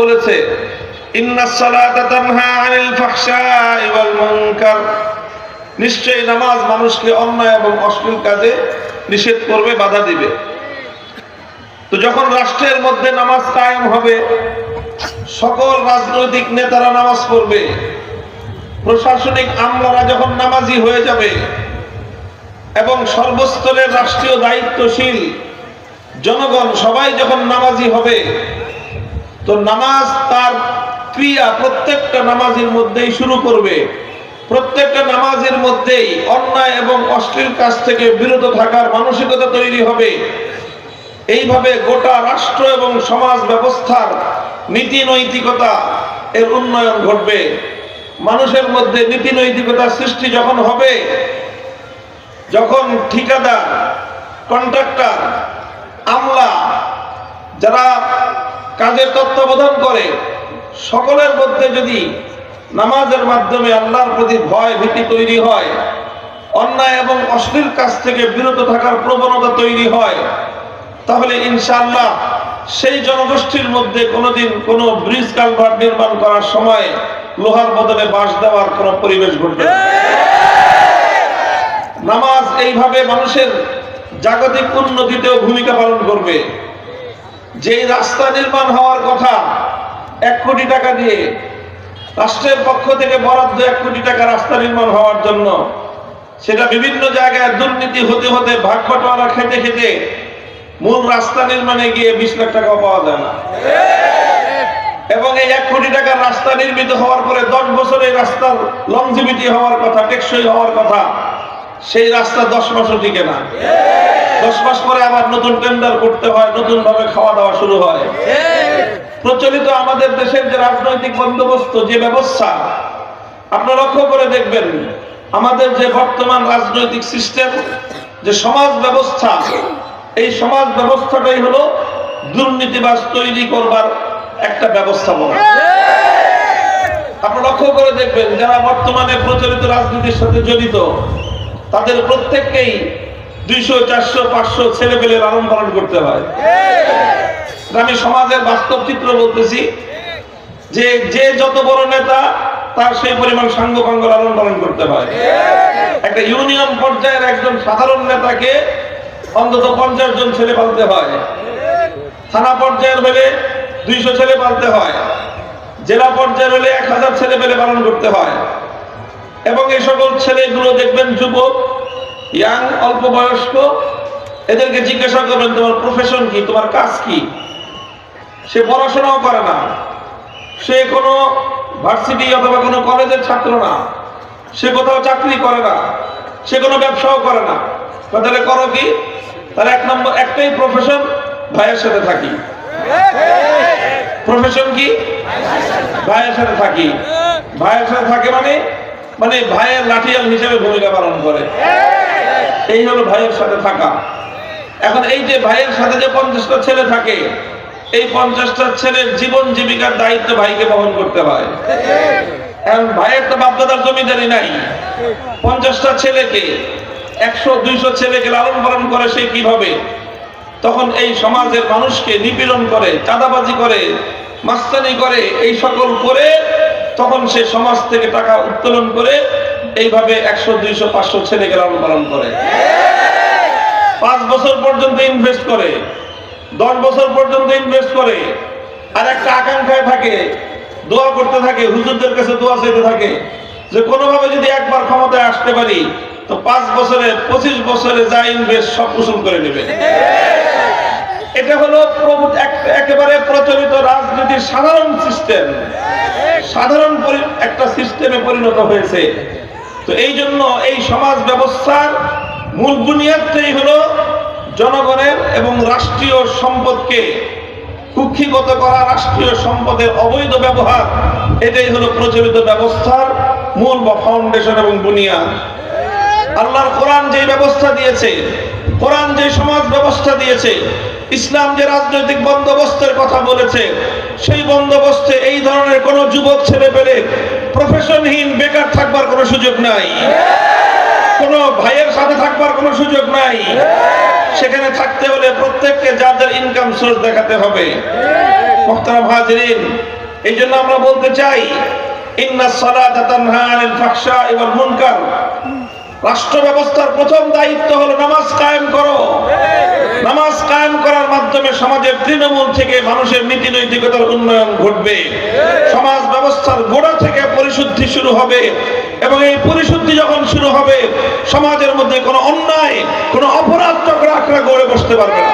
বলেছে নিশ্চয়ই নামাজ মানুষকে অন্যায় এবং অশ্লীল কাজে নিষেধ করবে, বাধা দিবে। তো যখন রাষ্ট্রের মধ্যে নামাজ কায়েম হবে, সকল রাজনৈতিক নেতারা নামাজ পড়বে। প্রশাসনিক আমলারা যখন নামাজি হয়ে যাবে, এবং সর্বস্তরের রাষ্ট্রীয় দায়িত্বশীল জনগণ সবাই যখন নামাজি হবে তো নামাজ তার ক্রিয়া প্রত্যেকটা নামাজের মধ্যেই শুরু করবে। প্রত্যেকটা নামাজের মধ্যেই অন্যায় এবং অশ্লীল কাজ থেকে বিরত থাকার মানসিকতা তৈরি হবে। এইভাবে গোটা রাষ্ট্র এবং সমাজ ব্যবস্থার নীতি নৈতিকতা এর উন্নয়ন ঘটবে। মানুষের মধ্যে নীতি নৈতিকতার সৃষ্টি যখন হবে, যখন ঠিকাদার, কন্ট্রাক্টর, আমলা, যারা কাজের তত্ত্বাবধান করে, সকলের মধ্যে যদি নামাজের মাধ্যমে আল্লাহর প্রতি ভয় ভীতি তৈরি হয়, অন্যায় এবং অশ্লীল কাজ থেকে বিরত থাকার প্রবণতা তৈরি হয়, তাহলে ইনশাআল্লাহ সেই জনগোষ্ঠীর মধ্যে কোনোদিন কোনো ব্রিজ কালভার্ট নির্মাণ করার সময় লোহার বদলে বাঁশ দেওয়ার কোনো পরিবেশ ঘটবে নামাজ এইভাবে মানুষের জাগতিক উন্নতিতেও ভূমিকা পালন করবে। যেই রাস্তা নির্মাণ হওয়ার কথা, এক কোটি টাকা দিয়ে, রাষ্ট্রের পক্ষ থেকে বরাদ্দ এক কোটি টাকা রাস্তা নির্মাণ হওয়ার জন্য, সেটা বিভিন্ন জায়গায় দুর্নীতি হতে হতে ভাগ বাটোয়ারা খেতে খেতে মূল রাস্তা নির্মাণে গিয়ে বিশ লাখ টাকাও পাওয়া যায় না। এবং এই এক কোটি টাকার রাস্তা নির্মিত হওয়ার পরে দশ বছর এই রাস্তার লংজিভিটি হওয়ার কথা, টেকসই হওয়ার কথা, সেই রাস্তা দশ মাসও টিকে না। দশ মাস পরে আবার নতুন টেন্ডার করতে হয় নতুন ভাবে খাওয়া দাওয়া শুরু হয়। প্রচলিত আমাদের দেশের যে রাজনৈতিক বন্দোবস্ত, যে ব্যবস্থা, আপনারা লক্ষ্য করে দেখবেন, আমাদের যে বর্তমান রাজনৈতিক সিস্টেম যে সমাজ ব্যবস্থা, এই সমাজ ব্যবস্থাটাই হলো দুর্নীতিবাজ তৈরি করবার একটা ব্যবস্থাপনা। আপনারা লক্ষ্য করে দেখবেন, যারা বর্তমানে প্রচলিত রাজনীতির সাথে জড়িত, তাদের প্রত্যেককেই দুইশো চারশো পাঁচশো ছেলে পেলে লালন পালন করতে হয়। আমি সমাজের বাস্তব চিত্র বলতেছি যে যে যত বড় নেতা তার সেই পরিমাণ সাঙ্গ পাঙ্গ লালন পালন করতে হয়। একটা ইউনিয়ন পর্যায়ের একজন সাধারণ নেতাকে অন্তত পঞ্চাশ জন ছেলে পালতে হয়। থানা পর্যায়ের হলে দুইশো ছেলে পালতে হয়। জেলা পর্যায়ের হলে এক হাজার ছেলে পেলে পালন করতে হয়। এবং এই সকল ছেলেগুলো দেখবেন যুবক ইয়াং, অল্প বয়স্ক, এদেরকে জিজ্ঞাসা করবেন, তোমার প্রফেশন কি? তোমার কাজ কি? সে পড়াশোনাও করে না। সে কোনো ভার্সিটি অথবা কোনো কলেজের ছাত্র না। সে কোথাও চাকরি করে না। সে কোনো ব্যবসাও করে না। তাহলে করো কি? তার এক নম্বর, একটাই প্রফেশন ভাইয়ের সাথে থাকি। প্রফেশন কি? ভাইয়ের সাথে থাকি। ভাইয়ের সাথে থাকে মানে মানে ভাইয়ের লাঠিয়াল হিসেবে ভূমিকা পালন করে। এই হলো ভাইয়ের সাথে থাকা। এখন এই যে ভাইয়ের সাথে যে পঞ্চাশটা ছেলে থাকে, এই পঞ্চাশটা ছেলের জীবন জীবিকার দায়িত্ব ভাইকে বহন করতে হয়। এখন ভাইয়ের তো বাপদাদার জমিদারি নাই। পঞ্চাশটা ছেলেকে, একশো, দুইশো ছেলেকে লালন পালন করে সে কীভাবে? তখন এই সমাজের মানুষকে নিপীড়ন করে, চাঁদাবাজি করে, মাস্তানি করে, এই সকল করে তখন সে সমাজ থেকে টাকা উত্তোলন করে এইভাবে একশো, দুইশো, পাঁচশো ছেলেকে লালন পালন করে। পাঁচ বছর পর্যন্ত ইনভেস্ট করে, দশ বছর পর্যন্ত ইনভেস্ট করে, আর একটা আকাঙ্ক্ষায় থাকে, দোয়া করতে থাকে, হুজুরদের কাছে দোয়া চাইতে থাকে, যে কোনোভাবে যদি একবার ক্ষমতায় আসতে পারি, তো পাঁচ বছরে, পঁচিশ বছরে যা ইনভেস্ট সব উসুল করে নেবে। এটা হলো একেবারে প্রচলিত রাজনীতির সাধারণ সিস্টেম সাধারণ একটা সিস্টেমে পরিণত হয়েছে। তো এই জন্য এই সমাজ ব্যবস্থার মূল বুনিয়াদটাই হলো জনগণের এবং রাষ্ট্রীয় সম্পদকে কুক্ষিগত করা, রাষ্ট্রীয় সম্পদের অবৈধ ব্যবহার। এটাই হলো প্রচলিত ব্যবস্থার মূল বা ফাউন্ডেশন এবং বুনিয়াদ। আল্লাহর কোরআন যে ব্যবস্থা দিয়েছে, কোরআন যে সমাজ ব্যবস্থা দিয়েছে, ইসলাম যে রাজনৈতিক বন্দোবস্তের কথা বলেছে, সেই বন্দোবস্তে এই ধরনের কোন যুবক ছেলে পেলে প্রফেশনহীন বেকার সুযোগ নাই। কোন ভাইয়ের সাথে থাকবার কোনো সুযোগ নাই। সেখানে থাকতে হলে প্রত্যেককে যাদের ইনকাম সোর্স দেখাতে হবে। মোহতারাম হাজিরিন, এই জন্য আমরা বলতে চাই রাষ্ট্র ব্যবস্থার প্রথম দায়িত্ব হলো নামাজ কায়েম করো। নামাজ কায়েম করার মাধ্যমে সমাজের তৃণমূল থেকে মানুষের নীতি নৈতিকতার উন্নয়ন ঘটবে। সমাজ ব্যবস্থার গোড়া থেকে পরিশুদ্ধি শুরু হবে। এবং এই পরিশুদ্ধি যখন শুরু হবে, সমাজের মধ্যে কোনো অন্যায়, কোনো অপরাধ চক্র আঁকড়া গড়ে বসতে পারবে না।